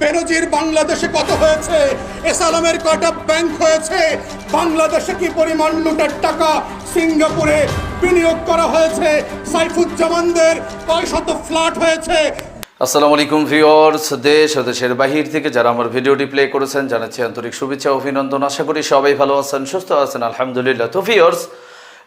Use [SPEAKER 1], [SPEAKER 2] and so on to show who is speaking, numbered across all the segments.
[SPEAKER 1] বেনজির বাংলাদেশে কত হয়েছে? এসালামের কয়টা ব্যাংক হয়েছে? বাংলাদেশে কি পরিমাণ লুটের টাকা সিঙ্গাপুরে বিনিয়োগ করা হয়েছে? সাইফুজ্জামানদের কয় শত ফ্ল্যাট হয়েছে?
[SPEAKER 2] আসসালামু আলাইকুম ভিউয়ার্স, দেশ ও দেশের বাহির থেকে যারা আমার ভিডিওটি প্লে করেছেন, জানাচ্ছি আন্তরিক শুভেচ্ছা অভিনন্দন। আশা করি সবাই ভালো আছেন, সুস্থ আছেন। আলহামদুলিল্লাহ। তো ভিউয়ার্স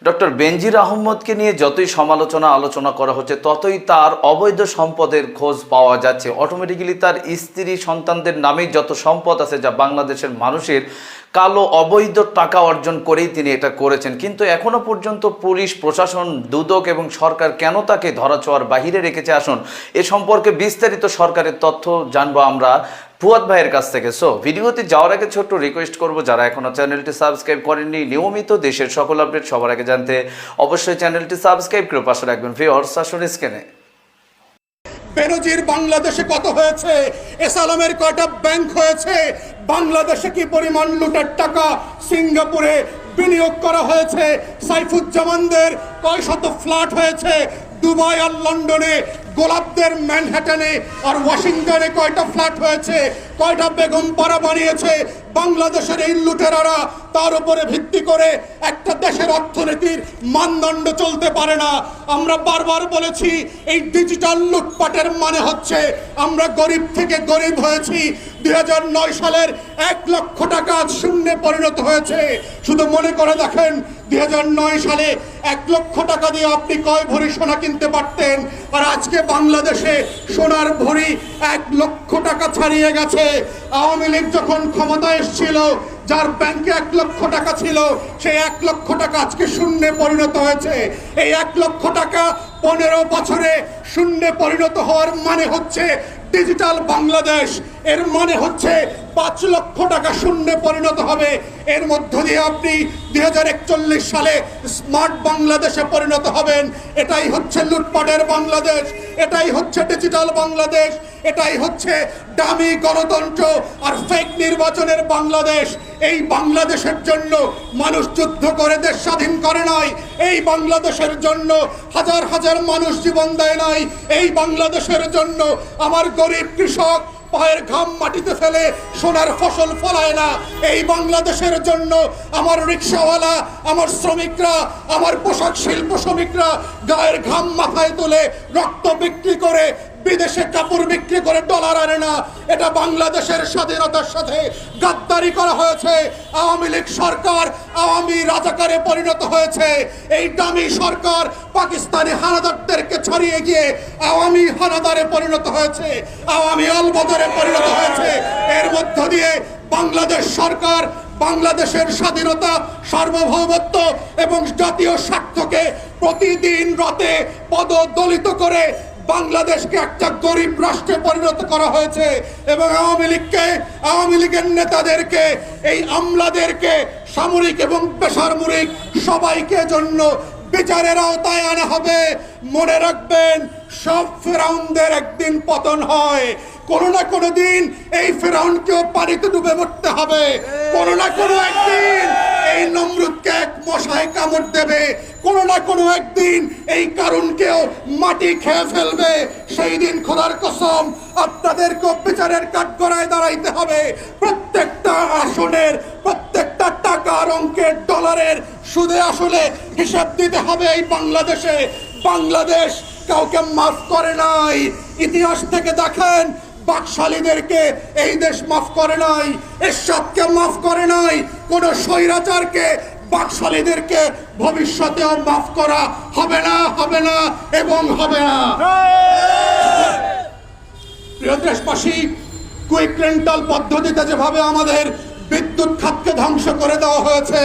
[SPEAKER 2] ডক্টর বেনজির আহমদকে নিয়ে যতই সমালোচনা আলোচনা করা হচ্ছে, ততই তার অবৈধ সম্পদের খোঁজ পাওয়া যাচ্ছে। অটোমেটিক্যালি তার স্ত্রী সন্তানদের নামেই যত সম্পদ আছে, যা বাংলাদেশের মানুষের কালো অবৈধ টাকা অর্জন করেই তিনি এটা করেছেন। কিন্তু এখনও পর্যন্ত পুলিশ, প্রশাসন, দুদক এবং সরকার কেন তাকে ধরাছোঁয়ার বাহিরে রেখেছে? আসুন, এ সম্পর্কে বিস্তারিত সরকারের তথ্য জানব আমরা। ফুয়াদ ভাইয়ের কাছ থেকে। সো ভিডিওতে যাওয়ার আগে ছোট্ট রিকোয়েস্ট করব, যারা এখনও চ্যানেলটি সাবস্ক্রাইব করেননি, নিয়মিত দেশের সকল আপডেট সবার আগে জানতে অবশ্যই চ্যানেলটি সাবস্ক্রাইব করে পাশে রাখবেন। ভিওর্স আসুন স্ক্যানে
[SPEAKER 1] বেনজির বাংলাদেশে কত হয়েছে? এসালামের কয়টা ব্যাংক হয়েছে? বাংলাদেশে কি পরিমাণ লুটের টাকা সিঙ্গাপুরে বিনিয়োগ করা হয়েছে? সাইফুজ্জামানদের কয় শত ফ্ল্যাট হয়েছে? দুবাই আর লন্ডনে গোলাপদের ম্যানহাটনে আর ওয়াশিংটনে কয়টা ফ্ল্যাট হয়েছে, কয়টা বেগম পাড়া বানিয়েছে, বাংলাদেশের এই লুটেরারা তার উপরে ভিত্তি করে একটা দেশের অর্থনীতির মানদণ্ড চলতে পারে না। আমরা বারবার বলেছি, এই ডিজিটাল লুটপাটের মানে হচ্ছে আমরা গরিব থেকে গরিব হয়েছি দুই হাজার নয় সালের এক লক্ষ টাকা শূন্যে পরিণত হয়েছে। শুধু মনে করে দেখেন, দুই হাজার নয় সালে এক লক্ষ টাকা দিয়ে আপনি কয় ভরি সোনা কিনতে পারতেন? আর আজকে বাংলাদেশে সোনার ভরি এক লক্ষ টাকা ছাড়িয়ে গেছে। আওয়ামী লীগ যখন ক্ষমতায় এসেছিল, যার ব্যাংকে এক লক্ষ টাকা ছিল, সেই এক লক্ষ টাকা আজকে শূন্যে পরিণত হয়েছে। এই এক লক্ষ টাকা পনেরো বছরে শূন্যে পরিণত হওয়ার মানে হচ্ছে ডিজিটাল বাংলাদেশ। এর মানে হচ্ছে পাঁচ লক্ষ টাকা শূন্যে পরিণত হবে। এর মধ্য দিয়ে আপনি দু হাজার একচল্লিশ সালে স্মার্ট বাংলাদেশে পরিণত হবেন। এটাই হচ্ছে লুটপাটের বাংলাদেশ, এটাই হচ্ছে ডিজিটাল বাংলাদেশ, এটাই হচ্ছে দামি গণতন্ত্র আর ফেক নির্বাচনের বাংলাদেশ। এই বাংলাদেশের জন্য মানুষ যুদ্ধ করে দেশ স্বাধীন করে নাই। এই বাংলাদেশের জন্য হাজার হাজার মানুষ জীবন দেয় নাই। এই বাংলাদেশের জন্য আমার গরিব কৃষক পায়ের ঘাম মাটিতে ফেলে সোনার ফসল ফলায় না। এই বাংলাদেশের জন্য আমার রিক্সাওয়ালা, আমার শ্রমিকরা, আমার পোশাক শিল্প শ্রমিকরা গায়ের ঘাম মাথায় তুলে রক্ত বিক্রি করে বিদেশে কাপড় বিক্রি করে ডলার আনে না। এটা বাংলাদেশের স্বাধীনতার সাথে গাদ্দারি করা হয়েছে। আওয়ামী লীগ সরকার আওয়ামী রাজাকারে পরিণত হয়েছে। এই দামি সরকার পাকিস্তানি হানাদারদেরকে ছড়িয়ে গিয়ে আওয়ামী হানাদারে পরিণত হয়েছে। আওয়ামী অলবদরে পরিণত হয়েছে। এর মধ্য দিয়ে বাংলাদেশ সরকার বাংলাদেশের স্বাধীনতা, সার্বভৌমত্ব এবং জাতীয় স্বার্থকে প্রতিদিন রাতে পদদলিত করে বাংলাদেশকে একটা গরিব রাষ্ট্রে পরিণত করা হয়েছে এবং আওয়ামী লীগকে, আওয়ামী লীগের নেতাদেরকে, এই আমলাদেরকে সামরিক এবং বেসামরিক সবাইকে জন্য বিচারের আওতায় আনা হবে। মনে রাখবেন, সব ফেরাউনদের একদিন পতন হয়। কোনো না কোনো দিন এই ফেরাউনকেও পানিতে ডুবে মরতে হবে। কোনো না কোনো একদিন এই নমরুদকে এক মশায় কামড় দেবে। কোনো না কোনো একদিন এই কারণকেও মাটি খেয়ে ফেলবে। সেই দিন খোদার কসম, আপনাদেরকে বিচারের কাঠগড়ায় দাঁড়াইতে হবে। প্রত্যেকটা আসনের, প্রত্যেকটা টাকার অঙ্কের ডলারের সুদে আসলে হিসাব দিতে হবে এই বাংলাদেশে। বাংলাদেশ কাউকে মাফ করে নাই। ইতিহাস থেকে দেখেন, বাকশালীদেরকে এই দেশ মাফ করে নাই এসবকে মাফ করে নাই কোন স্বৈরাচারকে, বাকশালীদেরকে ভবিষ্যতেও মাফ করা হবে না হবে না এবং হবে না। প্রিয় দেশবাসী, কুইক রেন্টাল পদ্ধতিতে যেভাবে আমাদের বিদ্যুৎ খাতকে ধ্বংস করে দেওয়া হয়েছে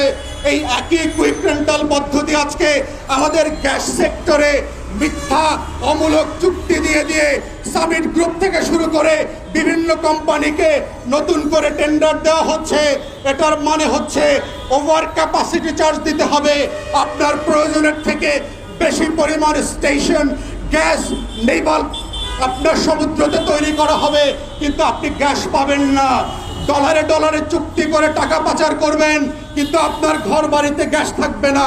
[SPEAKER 1] এই একই কুইক রেন্টাল পদ্ধতি আজকে আমাদের গ্যাস সেক্টরে মিথ্যা, অমূলক চুক্তি দিয়ে দিয়ে সামিট গ্রুপ থেকে শুরু করে বিভিন্ন কোম্পানিকে নতুন করে টেন্ডার দেওয়া হচ্ছে। এটার মানে হচ্ছে ওভার ক্যাপাসিটি চার্জ দিতে হবে। আপনার প্রয়োজনের থেকে বেশি পরিমাণ স্টেশন গ্যাস নেইবাল আপনার সমুদ্রতে তৈরি করা হবে। কিন্তু আপনি গ্যাস পাবেন না। ডলারে ডলারে চুক্তি করে টাকা পাচার করবেন, কিন্তু আপনার ঘর বাড়িতে গ্যাস থাকবে না।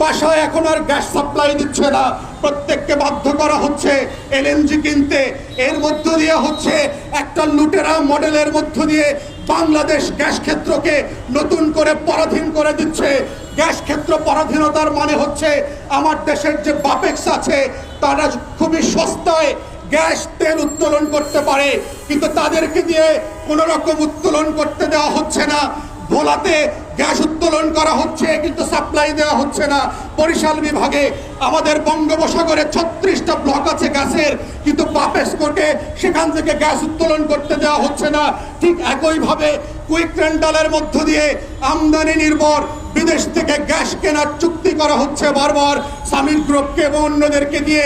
[SPEAKER 1] বাসায় এখন আর গ্যাস সাপ্লাই দিচ্ছে না। প্রত্যেককে বাধ্য করা হচ্ছে এলএনজি কিনতে। এর মধ্য দিয়ে হচ্ছে একটা লুটেরা মডেলের মধ্য দিয়ে বাংলাদেশ গ্যাস ক্ষেত্রকে নতুন করে পরাধীন করে দিচ্ছে। গ্যাস ক্ষেত্র পরাধীনতার মানে হচ্ছে আমার দেশের যে বাপেক্স আছে, তারা খুবই সস্তায় গ্যাস তেল উত্তোলন করতে পারে, কিন্তু তাদেরকে দিয়ে কোনো রকম উত্তোলন করতে দেওয়া হচ্ছে না। ভোলাতে গ্যাস উত্তোলন করা হচ্ছে, কিন্তু সাপ্লাই দেওয়া হচ্ছে না। বরিশাল বিভাগে আমাদের বঙ্গোপসাগরে ছত্রিশটা ব্লক আছে গ্যাসের, কিন্তু বাপেস কোর্টে সেখান থেকে গ্যাস উত্তোলন করতে দেওয়া হচ্ছে না। ঠিক একইভাবে কুইক রেন্টালের মধ্য দিয়ে আমদানি নির্ভর বিদেশ থেকে গ্যাস কেনার চুক্তি করা হচ্ছে বারবার। সামির গ্রুপকে এবং অন্যদেরকে দিয়ে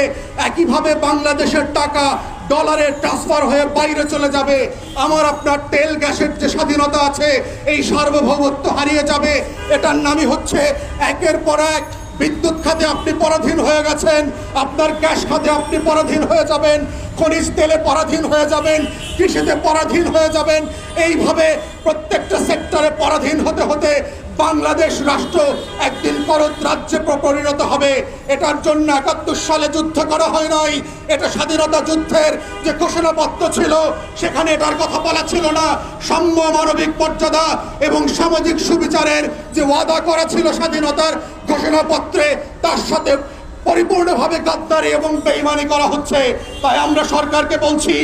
[SPEAKER 1] একইভাবে বাংলাদেশের টাকা ডলারে ট্রান্সফার হয়ে বাইরে চলে যাবে। আমার আপনার তেল, গ্যাসের যে স্বাধীনতা আছে, এই সার্বভৌমত্ব হারিয়ে যাবে। এটার নামই হচ্ছে একের পর এক বিদ্যুৎ খাতে আপনি পরাধীন হয়ে গেছেন, আপনার গ্যাস খাতে আপনি পরাধীন হয়ে যাবেন, খনিজ তেলে পরাধীন হয়ে যাবেন, কৃষিতে পরাধীন হয়ে যাবেন। এইভাবে প্রত্যেকটা সেক্টরে পরাধীন হতে হতে বাংলাদেশ রাষ্ট্র একদিন পরত রাজ্যে পরিণত হবে। এটার জন্য একাত্তর সালে যুদ্ধ করা হয় নাই। এটা স্বাধীনতা যুদ্ধের যে ঘোষণাপত্র ছিল, সেখানে এটার কথা বলা ছিল না। সাম্য মানবিক মর্যাদা এবং সামাজিক সুবিচারের যে ওয়াদা করা ছিল স্বাধীনতার ঘোষণাপত্রে, তার সাথে পরিপূর্ণভাবে গাদ্দারি এবং বেইমানি করা হচ্ছে। তাই আমরা সরকারকে বলছি,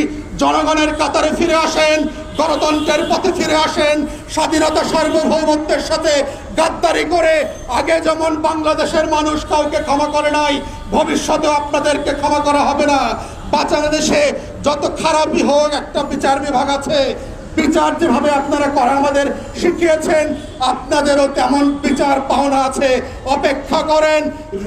[SPEAKER 1] জনগণের কাতারে ফিরে আসেন, গণতন্ত্রের পথে ফিরে আসেন, স্বাধীনতা সার্বভৌমত্বের সাথে গাদ্দারি করে আগে যেমন বাংলাদেশের মানুষ কাউকে ক্ষমা করে নাই, ভবিষ্যতেও আপনাদেরকে ক্ষমা করা হবে না। বাংলাদেশে যত খারাপই হোক, একটা বিচার বিভাগ আছে বিচার যেভাবে আপনারা করা আমাদের শিখিয়েছেন, আপনাদেরও তেমন বিচার পাওনা আছে। অপেক্ষা করেন,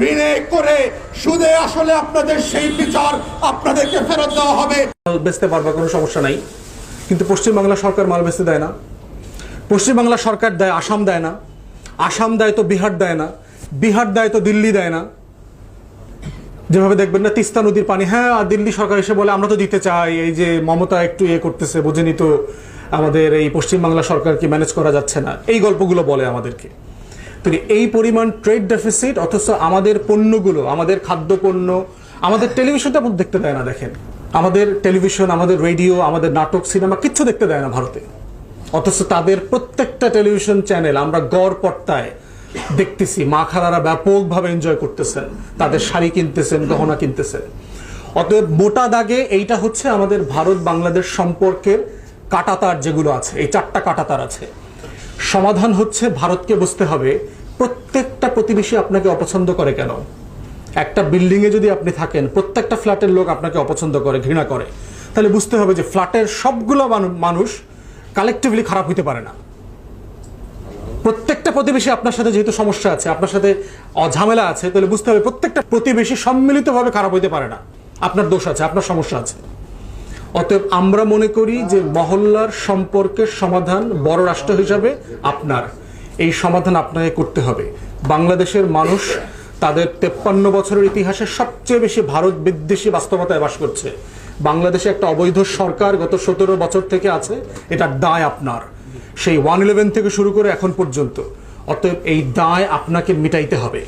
[SPEAKER 1] ঋণে করে সুদে আসলে আপনাদের সেই বিচার আপনাদেরকে ফেরত দেওয়া হবে।
[SPEAKER 3] বেচতে পারবা কোনো সমস্যা নাই, কিন্তু পশ্চিমবাংলা সরকার মাল বেচতে দেয় না। পশ্চিমবাংলা সরকার দেয়, আসাম দেয় না। আসাম দেয় তো বিহার দেয় না। বিহার দেয় তো দিল্লি দেয় না। যেভাবে দেখবেন না, তিস্তা নদীর পানি। হ্যাঁ দিল্লি সরকার এসে বলে, আমরা তো দিতে চাই। এই যে মমতা একটু ইয়ে করতেছে, বোঝেনি তো। আমাদের এই পশ্চিমবাংলা সরকারকে ম্যানেজ করা যাচ্ছে না। এই গল্পগুলো বলে আমাদেরকে। তো এই পরিমাণ ট্রেড ডেফিসিট অথচ আমাদের পণ্যগুলো, আমাদের খাদ্যপণ্য, আমাদের টেলিভিশনটা দেখতে দেয় না, দেখেন। আমাদের টেলিভিশন আমাদের রেডিও আমাদের নাটক সিনেমা কিচ্ছু দেখতে দেয় না ভারতে। অথচ তাদের প্রত্যেকটা টেলিভিশন চ্যানেল আমরা গড় পর্দায় দেখতেছি। মা খালারা ব্যাপকভাবে এনজয় করতেছেন। তাদের শাড়ি কিনতেছেন, গহনা কিনতেছেন। অতএব মোটা দাগে এইটা হচ্ছে আমাদের ভারত বাংলাদেশ সম্পর্কের কাটাতার যেগুলো আছে, এই চারটা কাটাতার আছে। সমাধান হচ্ছে, ভারতকে বুঝতে হবে, প্রত্যেকটা প্রতিবেশী আপনাকে অপছন্দ করে কেন? একটা বিল্ডিংয়ে যদি আপনি থাকেন, প্রত্যেকটা ফ্ল্যাটের লোক আপনাকে অপছন্দ করে, ঘৃণা করে। তাহলে বুঝতে হবে যে ফ্ল্যাটের সবগুলো মানুষ কালেকটিভলি খারাপ হইতে পারে না। প্রত্যেকটা প্রতিবেশী আপনার সাথে যেহেতু সমস্যা আছে, আপনার সাথে অঝামেলা আছে, তাহলে বুঝতে হবে প্রত্যেকটা প্রতিবেশী সম্মিলিতভাবে খারাপ হইতে পারে না। আপনার দোষ আছে, আপনার সমস্যা আছে। অতএব আমরা মনে করি যে মহল্লার সম্পর্কের সমাধান বড় রাষ্ট্র হিসাবে আপনার। এই সমাধান আপনাকে করতে হবে। বাংলাদেশের মানুষ তাদের তেপ্পান্ন বছরের ইতিহাসে সবচেয়ে বেশি ভারত বিদ্বেষী বাস্তবতায় বাস করছে। বাংলাদেশে একটা অবৈধ সরকার গত সতেরো বছর থেকে আছে এটার দায় আপনার। সেই ওয়ান ইলেভেন থেকে শুরু করে এখন পর্যন্ত। অতএব এই দায় আপনাকে মিটাইতে হবে।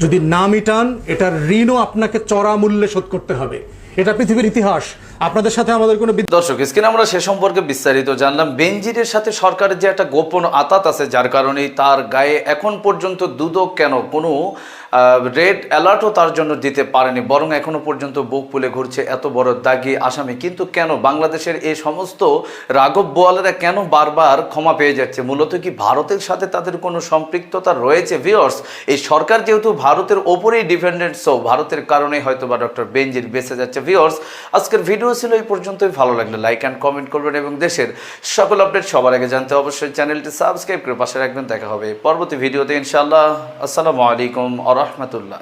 [SPEAKER 3] যদি না মিটান, এটার ঋণও আপনাকে চড়া মূল্যে শোধ করতে হবে। এটা পৃথিবীর ইতিহাস। আপনাদের সাথে আমাদের কোনো
[SPEAKER 2] দর্শক, স্ক্রিনে আমরা সে সম্পর্কে বিস্তারিত জানলাম। বেনজিরের সাথে সরকারের যে একটা গোপন আতাত আছে, যার কারণে তার গায়ে এখন পর্যন্ত দুদক কেন? কোনো রেড অ্যালার্টও তার জন্য দিতে পারেনি, বরং এখনও পর্যন্ত বুক ফুলে ঘুরছে এত বড় দাগি আসামি। কিন্তু কেন? বাংলাদেশের এই সমস্ত রাঘব বোয়ালেরা কেন বারবার ক্ষমা পেয়ে যাচ্ছে? মূলত কি ভারতের সাথে তাদের কোনো সম্পৃক্ততা রয়েছে ভিওর্স এই সরকার যেহেতু ভারতের ওপরেই ডিপেন্ডেন্ট সো ভারতের কারণে হয়তো বা ডক্টর বেনজির বেঁচে যাচ্ছে ভিওর্স আজকের ভিডিও ছিল এই পর্যন্তই। ভালো লাগলে লাইক অ্যান্ড কমেন্ট করবেন এবং দেশের সকল আপডেট সবার আগে জানতে অবশ্যই চ্যানেলটি সাবস্ক্রাইব করে পাশে রাখবেন। দেখা হবে পরবর্তী ভিডিওতে ইনশাআল্লাহ। আসসালামু আলাইকুম আ রহমতুল্লাহ।